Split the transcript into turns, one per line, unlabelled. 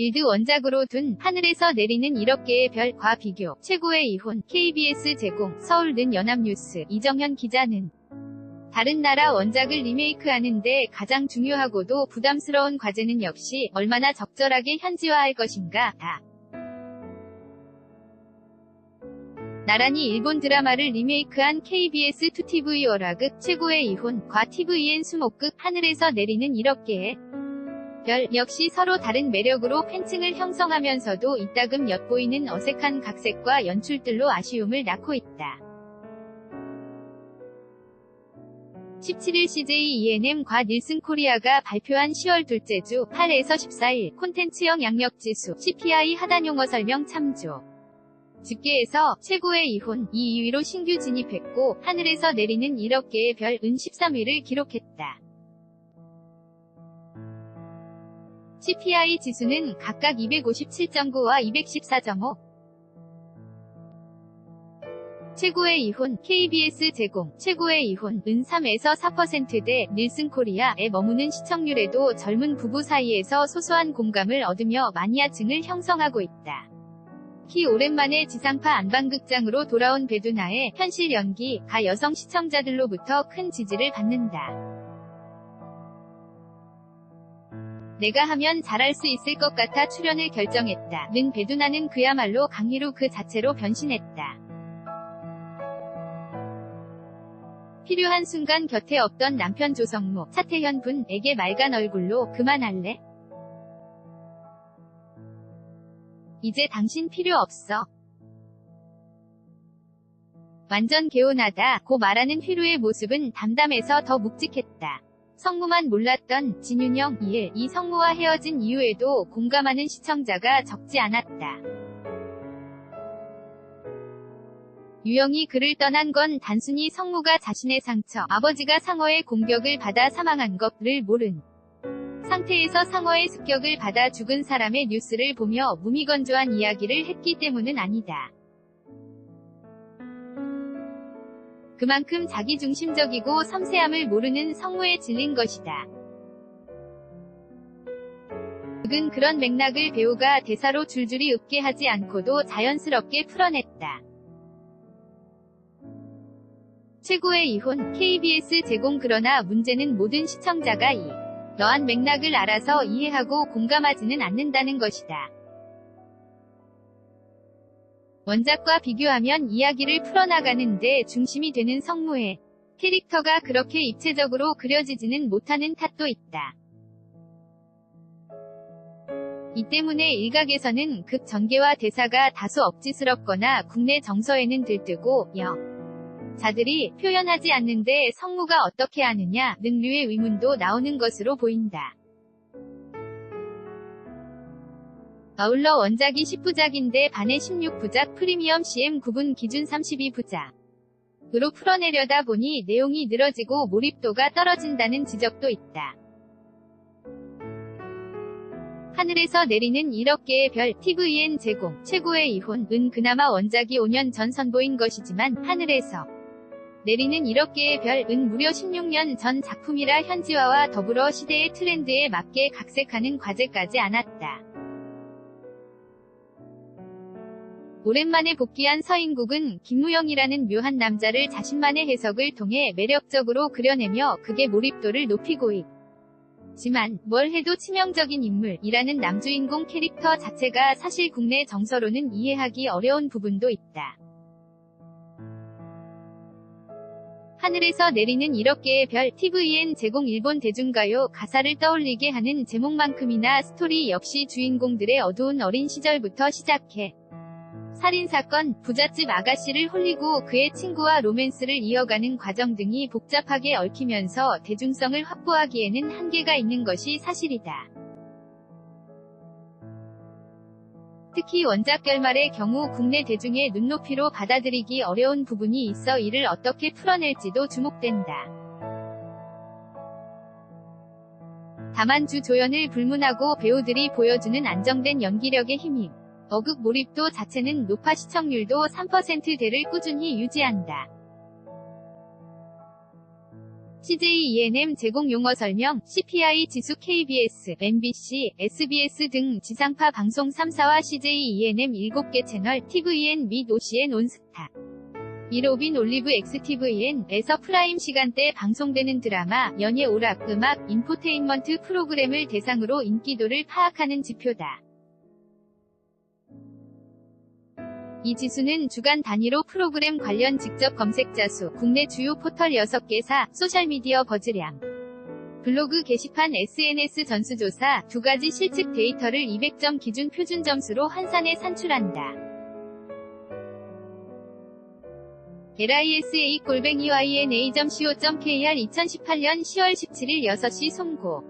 빌드 원작으로 둔 하늘에서 내리는 1억개의 별과 비교. 최고의 이혼. KBS 제공. 서울는 연합뉴스. 이정현 기자는 다른 나라 원작을 리메이크하는데 가장 중요하고도 부담스러운 과제는 역시 얼마나 적절하게 현지화할 것인가. 다. 나란히 일본 드라마를 리메이크한 KBS 2TV 월화극 최고의 이혼과 TVN 수목극 하늘에서 내리는 1억개의 별 역시 서로 다른 매력으로 팬층을 형성하면서도 이따금 엿보이는 어색한 각색과 연출들로 아쉬움을 낳고 있다. 17일 CJ ENM과 닐슨 코리아가 발표한 10월 둘째 주 8에서 14일 콘텐츠형 양력지수 CPI 하단용어 설명 참조 집계에서 최고의 이혼 2위로 신규 진입했고 하늘에서 내리는 1억 개의 별은 13위를 기록했다. CPI 지수는 각각 257.9와 214.5. 최고의 이혼 KBS 제공 최고의 이혼 은 3에서 4%대 닐슨 코리아에 머무는 시청률에도 젊은 부부 사이에서 소소한 공감을 얻으며 마니아층을 형성하고 있다. 특히 오랜만에 지상파 안방극장으로 돌아온 배두나의 현실 연기, 가 여성 시청자들로부터 큰 지지를 받는다. 내가 하면 잘할 수 있을 것 같아 출연을 결정했다. 는 배두나는 그야말로 강희루 그 자체로 변신했다. 필요한 순간 곁에 없던 남편 조성모, 차태현 분에게 맑은 얼굴로 그만할래? 이제 당신 필요 없어. 완전 개운하다 고 말하는 휘루의 모습은 담담해서 더 묵직했다. 성무만 몰랐던 진윤영 2일 이 성무와 헤어진 이후에도 공감하는 시청자가 적지 않았다. 유영이 그를 떠난 건 단순히 성무가 자신의 상처, 아버지가 상어의 공격을 받아 사망한 것을 모른 상태에서 상어의 습격을 받아 죽은 사람의 뉴스를 보며 무미건조한 이야기를 했기 때문은 아니다. 그만큼 자기중심적이고 섬세함을 모르는 성무에 질린 것이다. 극은 그런 맥락을 배우가 대사로 줄줄이 읊게 하지 않고도 자연스럽게 풀어냈다. 최고의 이혼 KBS 제공 그러나 문제는 모든 시청자가 이 러한 맥락을 알아서 이해하고 공감하지는 않는다는 것이다. 원작과 비교하면 이야기를 풀어나가는데 중심이 되는 성무의 캐릭터가 그렇게 입체적으로 그려지지는 못하는 탓도 있다. 이 때문에 일각에서는 극 전개와 대사가 다소 억지스럽거나 국내 정서에는 들뜨고 여 자들이 표현하지 않는데 성무가 어떻게 하느냐 능류의 의문도 나오는 것으로 보인다. 아울러 원작이 10부작인데 반의 16부작 프리미엄 CM 구분 기준 32부작. 으로 풀어내려다 보니 내용이 늘어지고 몰입도가 떨어진다는 지적도 있다. 하늘에서 내리는 1억 개의 별 TVN 제공 최고의 이혼 은 그나마 원작이 5년 전 선보인 것이지만 하늘에서 내리는 1억 개의 별 은 무려 16년 전 작품이라 현지화와 더불어 시대의 트렌드에 맞게 각색하는 과제까지 않았다. 오랜만에 복귀한 서인국은 김무영이라는 묘한 남자를 자신만의 해석을 통해 매력적으로 그려내며 극의 몰입도를 높이고 있지만 뭘 해도 치명적인 인물이라는 남주인공 캐릭터 자체가 사실 국내 정서로는 이해하기 어려운 부분도 있다. 하늘에서 내리는 1억 개의 별 TVN 제공 일본 대중가요 가사를 떠올리게 하는 제목만큼이나 스토리 역시 주인공들의 어두운 어린 시절부터 시작해 살인사건, 부잣집 아가씨를 홀리고 그의 친구와 로맨스를 이어가는 과정 등이 복잡하게 얽히면서 대중성을 확보하기에는 한계가 있는 것이 사실이다. 특히 원작 결말의 경우 국내 대중의 눈높이로 받아들이기 어려운 부분이 있어 이를 어떻게 풀어낼지도 주목된다. 다만 주 조연을 불문하고 배우들이 보여주는 안정된 연기력의 힘임. 어극 몰입도 자체는 높아 시청률도 3%대를 꾸준히 유지한다. CJ ENM 제공 용어 설명, CPI 지수 KBS, MBC, SBS 등 지상파 방송 3사와 CJ ENM 7개 채널, TVN 및 OCN 온스타. 이로빈 올리브 XTVN에서 프라임 시간대 방송되는 드라마, 연예 오락, 음악, 인포테인먼트 프로그램을 대상으로 인기도를 파악하는 지표다. 이 지수는 주간 단위로 프로그램 관련 직접 검색자 수, 국내 주요 포털 6개사, 소셜미디어 버즈량, 블로그 게시판 SNS 전수조사 두 가지 실측 데이터를 200점 기준 표준 점수로 환산해 산출한다. lisa-yna.co.kr 2018년 10월 17일 6시 송고